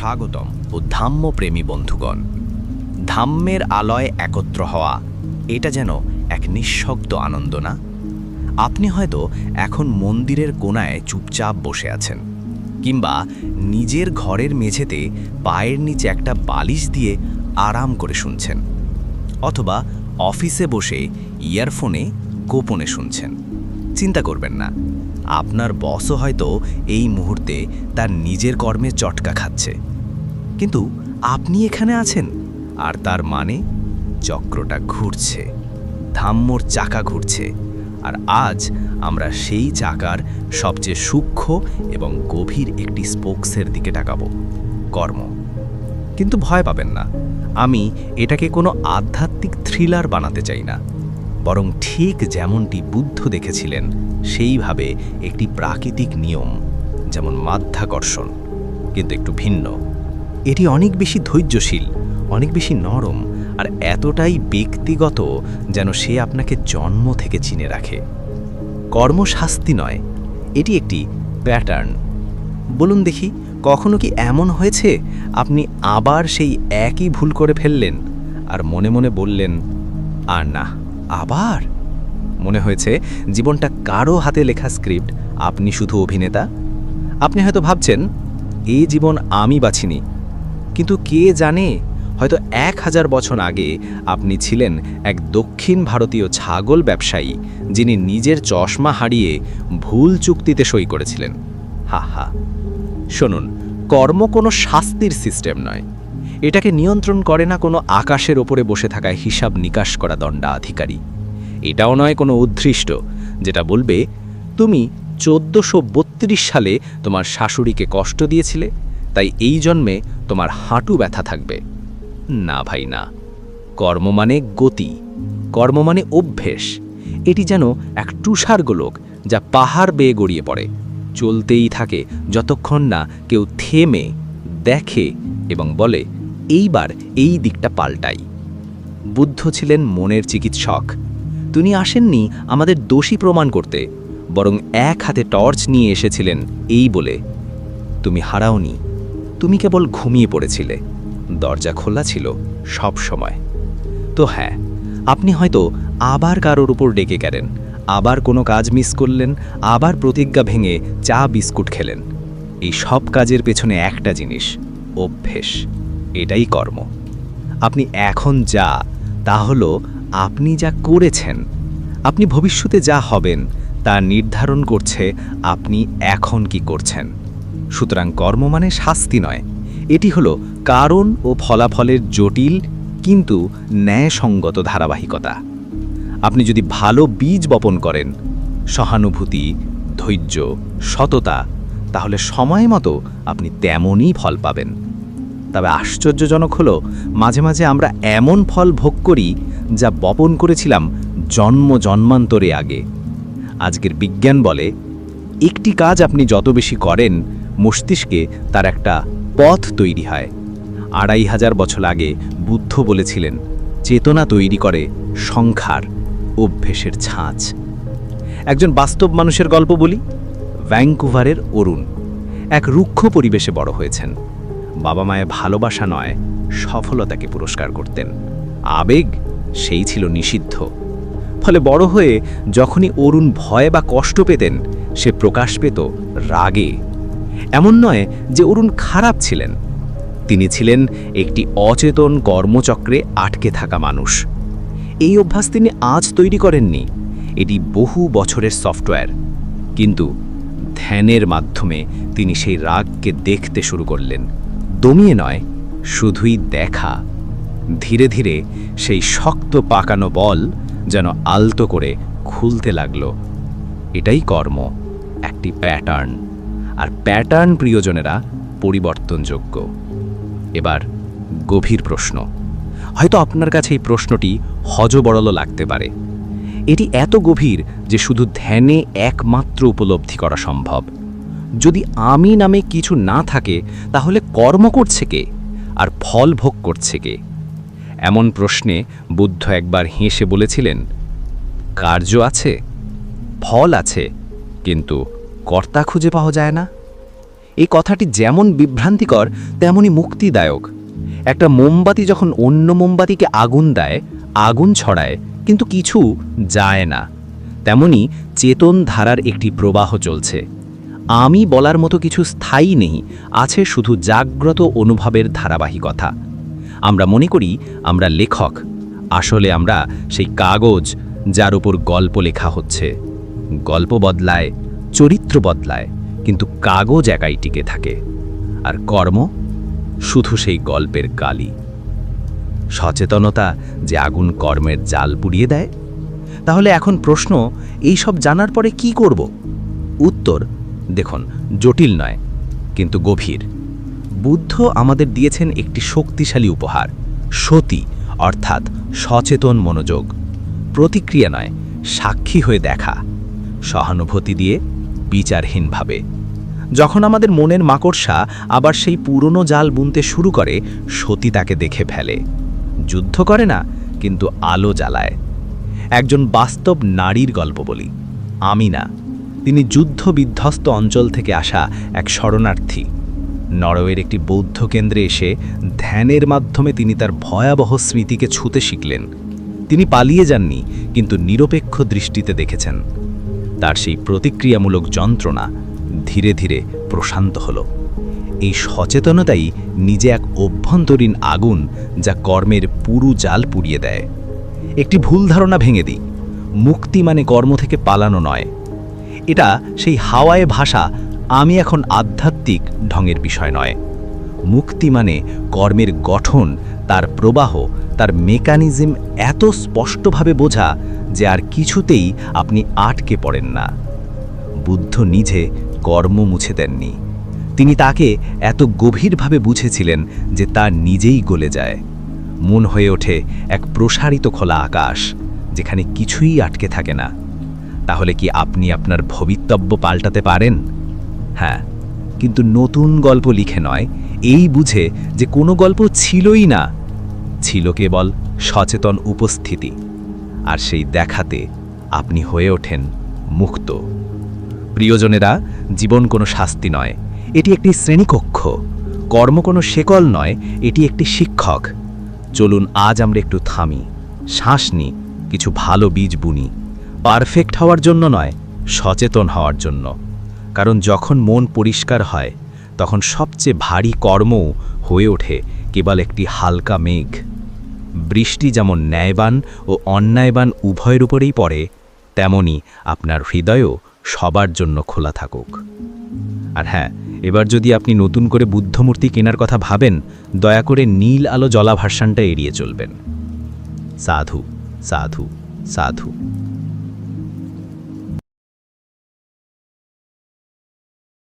স্বাগতম ও ধাম্যপ্রেমী বন্ধুগণ। ধাম্যের আলয় একত্র হওয়া, এটা যেন এক নিঃশব্দ আনন্দ না? আপনি হয়তো এখন মন্দিরের কোণায় চুপচাপ বসে আছেন, কিংবা নিজের ঘরের মেঝেতে পায়ের নিচে একটা বালিশ দিয়ে আরাম করে শুনছেন, অথবা অফিসে বসে ইয়ারফোনে গোপনে শুনছেন। চিন্তা করবেন না আপনার বসও হয়তো এই মুহূর্তে তার নিজের কর্মে চটকা খাচ্ছে। কিন্তু আপনি এখানে আছেন, আর তার মানে চক্রটা ঘুরছে, ধাম্মর চাকা ঘুরছে, আর আজ আমরা সেই চাকার সবচেয়ে সূক্ষ্ম এবং গভীর একটি স্পোক্সের দিকে তাকাবো, কর্ম। কিন্তু ভয় পাবেন না, আমি এটাকে কোনো আধ্যাত্মিক থ্রিলার বানাতে চাই না। বরং ঠিক যেমনটি বুদ্ধ দেখেছিলেন, সেইভাবে একটি প্রাকৃতিক নিয়ম, যেমন মাধ্যাকর্ষণ, কিন্তু একটু ভিন্ন। এটি অনেক বেশি ধৈর্যশীল, অনেক বেশি নরম, আর এতটাই ব্যক্তিগত যেন সে আপনাকে জন্ম থেকে চিনে রাখে। কর্মশাস্তি নয়, এটি একটি প্যাটার্ন। বলুন দেখি, কখনো কি এমন হয়েছে? আপনি আবার সেই একই ভুল করে ফেললেন, আর মনে মনে বললেন, আর না। আবার? মনে হয়েছে জীবনটা কারও হাতে লেখা স্ক্রিপ্ট, আপনি শুধু অভিনেতা। আপনি হয়তো ভাবছেন এই জীবন আমি বাছিনি কিন্তু কে জানে, হয়তো এক হাজার বছর আগে আপনি ছিলেন এক দক্ষিণ ভারতীয় ছাগল ব্যবসায়ী, যিনি নিজের চশমা হারিয়ে ভুল চুক্তিতে সই করেছিলেন। হা হা। শুনুন, কর্ম কোনো শাস্তির সিস্টেম নয়। এটাকে নিয়ন্ত্রণ করে না কোনো আকাশের ওপরে বসে থাকায় হিসাব নিকাশ করা দণ্ডাধিকারী। এটাও নয় কোনো উদ্দৃষ্ট যেটা বলবে, তুমি চোদ্দোশো সালে তোমার শাশুড়িকে কষ্ট দিয়েছিলে, তাই এই জন্মে তোমার হাঁটু ব্যথা থাকবে। না ভাই, না। কর্ম মানে গতি, কর্ম মানে অভ্যেস। এটি যেন এক তুষার গোলক যা পাহাড় বেয়ে গড়িয়ে পড়ে। চলতেই থাকে, যতক্ষণ না কেউ থেমে, দেখে এবং বলে এইবার এই দিকটা পাল্টাই। বুদ্ধ ছিলেন মনের চিকিৎসক। তিনি আসেননি আমাদের দোষী প্রমাণ করতে, বরং এক হাতে টর্চ নিয়ে এসেছিলেন এই বলে, তুমি হারাওনি, তুমি কেবল ঘুমিয়ে পড়েছিলে, দরজা খোলা ছিল সব সময়। তো হ্যাঁ আপনি হয়তো আবার কারোর উপর ডেকে গেলেন, আবার কোনো কাজ মিস করলেন, আবার প্রতিজ্ঞা ভেঙে চা বিস্কুট খেলেন। এই সব কাজের পেছনে একটা জিনিস, অভ্যেস। এটাই কর্ম। আপনি এখন যা, তা হলো আপনি যা করেছেন, আপনি ভবিষ্যতে যা হবেন, তা নির্ধারণ করছে আপনি এখন কি করছেন। সুতরাং কর্ম মানে শাস্তি নয়। এটি হলো কারণ ও ফলাফলের জটিল কিন্তু ন্যায়সঙ্গত ধারাবাহিকতা। আপনি যদি ভালো বীজ বপন করেন, সহানুভূতি, ধৈর্য, সততা, তাহলে সময় মতো আপনি তেমনই ফল পাবেন। তবে আশ্চর্যজনক হলো, মাঝে মাঝে আমরা এমন ফল ভোগ করি যা বপন করেছিলাম জন্ম জন্মান্তরে আগে। আজকের বিজ্ঞান বলে, একটি কাজ আপনি যত বেশি করেন, মস্তিষ্কে তার একটা পথ তৈরি হয়। আড়াই হাজার বছর আগে বুদ্ধ বলেছিলেন, চেতনা তৈরি করে সংখ্যার অভ্যেসের ছাঁচ। একজন বাস্তব মানুষের গল্প বলি, ভ্যাঙ্কুভারের অরুণ, এক রুক্ষ পরিবেশে বড় হয়েছেন। বাবা মায়ের ভালোবাসা নয়, সফলতাকে পুরস্কার করতেন। আবেগ সেই ছিল নিষিদ্ধ। ফলে বড় হয়ে যখনই অরুণ ভয় বা কষ্ট পেতেন, সে প্রকাশ পেত রাগে। এমন নয় যে অরুণ খারাপ ছিলেন। তিনি ছিলেন একটি অচেতন কর্মচক্রে আটকে থাকা মানুষ। এই অভ্যাস তিনি আজ তৈরি করেননি। এটি বহু বছরের সফটওয়্যার। কিন্তু ধ্যানের মাধ্যমে তিনি সেই রাগকে দেখতে শুরু করলেন। দমিয়ে নয়, শুধুই দেখা। ধীরে ধীরে সেই শক্ত পাকানো বল যেন আলতো করে খুলতে লাগল। এটাই কর্ম, একটি প্যাটার্ন। আর প্যাটার্ন প্রিয়জনেরা পরিবর্তনযোগ্য। এবার গভীর প্রশ্ন। হয়তো আপনার কাছে এই প্রশ্নটি হজবরল লাগতে পারে। এটি এত গভীর যে শুধু ধ্যানে একমাত্র উপলব্ধি করা সম্ভব। যদি আমি নামে কিছু না থাকে, তাহলে কর্ম করছে কে? আর ফল ভোগ করছে কে? এমন প্রশ্নে বুদ্ধ একবার হেসে বলেছিলেন, কার্য আছে, ফল আছে, কিন্তু কর্তা খুঁজে পাওয়া যায় না। এই কথাটি যেমন বিভ্রান্তিকর তেমনই মুক্তিদায়ক। একটা মোমবাতি যখন অন্য মোমবাতিকে আগুন দেয়, আগুন ছড়ায়, কিন্তু কিছু যায় না। তেমনি চেতন ধারার একটি প্রবাহ চলছে। আমি বলার মতো কিছু স্থায়ী নেই, আছে শুধু জাগ্রত অনুভবের ধারাবাহিকতা। আমরা মনে করি আমরা লেখক, আসলে আমরা সেই কাগজ যার উপর গল্প লেখা হচ্ছে। গল্প বদলায়, চরিত্র বদলায়, কিন্তু কাগজ একাই টিকে থাকে। আর কর্ম শুধু সেই গল্পের কালি সচেতনতা যে আগুন কর্মের জাল পুড়িয়ে দেয়? তাহলে এখন প্রশ্ন এই সব জানার পরে কি করব? উত্তর দেখুন, জটিল নয়, কিন্তু গভীর। বুদ্ধ আমাদের দিয়েছেন একটি শক্তিশালী উপহার, সতী, অর্থাৎ সচেতন মনোযোগ। প্রতিক্রিয়া নয়, সাক্ষী হয়ে দেখা, সহানুভূতি দিয়ে বিচারহীনভাবে যখন আমাদের মনের মাকড়সা আবার সেই পুরনো জাল বুনতে শুরু করে, সতী তাকে দেখে ফেলে। যুদ্ধ করে না, কিন্তু আলো জ্বালায়। একজন বাস্তব নারীর গল্প বলি আমিনা তিনি যুদ্ধ বিধ্বস্ত অঞ্চল থেকে আসা এক শরণার্থী। নরওয়ের একটি বৌদ্ধ কেন্দ্রে এসে ধ্যানের মাধ্যমে তিনি তার ভয়াবহ স্মৃতিকে ছুতে শিখলেন। তিনি পালিয়ে যাননি, কিন্তু নিরপেক্ষ দৃষ্টিতে দেখেছেন। তার সেই প্রতিক্রিয়ামূলক যন্ত্রণা ধীরে ধীরে প্রশান্ত হল। এই সচেতনতাই নিজে এক অভ্যন্তরীণ আগুন যা কর্মের পুরু জাল পুড়িয়ে দেয়। একটি ভুল ধারণা ভেঙে দিই। মুক্তি মানে কর্ম থেকে পালানো নয়। এটা সেই হাওয়ায় ভাষা, আমি এখন আধ্যাত্মিক ঢঙের বিষয় নয়। মুক্তি মানে কর্মের গঠন, তার প্রবাহ, তার মেকানিজম এত স্পষ্টভাবে বোঝা যে আর কিছুতেই আপনি আটকে পড়েন না। বুদ্ধ নিজে কর্ম মুছে দেননি। তিনি তাকে এত গভীরভাবে বুঝেছিলেন যে তা নিজেই গলে যায়। মন হয়ে ওঠে এক প্রসারিত খোলা আকাশ, যেখানে কিছুই আটকে থাকে না। তাহলে কি আপনি আপনার ভবিতব্য পাল্টাতে পারেন? হ্যাঁ কিন্তু নতুন গল্প লিখে নয়, এই বুঝে যে কোনো গল্প ছিলই না। ছিল কেবল সচেতন উপস্থিতি, আর সেই দেখাতে আপনি হয়ে ওঠেন মুক্ত। প্রিয়জনেরা, জীবন কোনো শাস্তি নয়, এটি একটি শ্রেণীকক্ষ। কর্ম কোনো শেকল নয়, এটি একটি শিক্ষক। চলুন আজ আমরা একটু থামি, শ্বাস নিই, কিছু ভালো বীজ বুনি। পারফেক্ট হওয়ার জন্য নয়, সচেতন হওয়ার জন্য। কারণ যখন মন পরিষ্কার হয়, তখন সবচেয়ে ভারী কর্মও হয়ে ওঠে কেবল একটি হালকা মেঘ। বৃষ্টি যেমন ন্যায়বান ও অন্যায়বান উভয়ের উপরেই পড়ে, তেমনি আপনার হৃদয়ও সবার জন্য খোলা থাকুক। আর হ্যাঁ এবার যদি আপনি নতুন করে বুদ্ধমূর্তি কেনার কথা ভাবেন, দয়া করে নীল আলো জলা ভার্সানটা এড়িয়ে চলবেন। সাধু সাধু সাধু।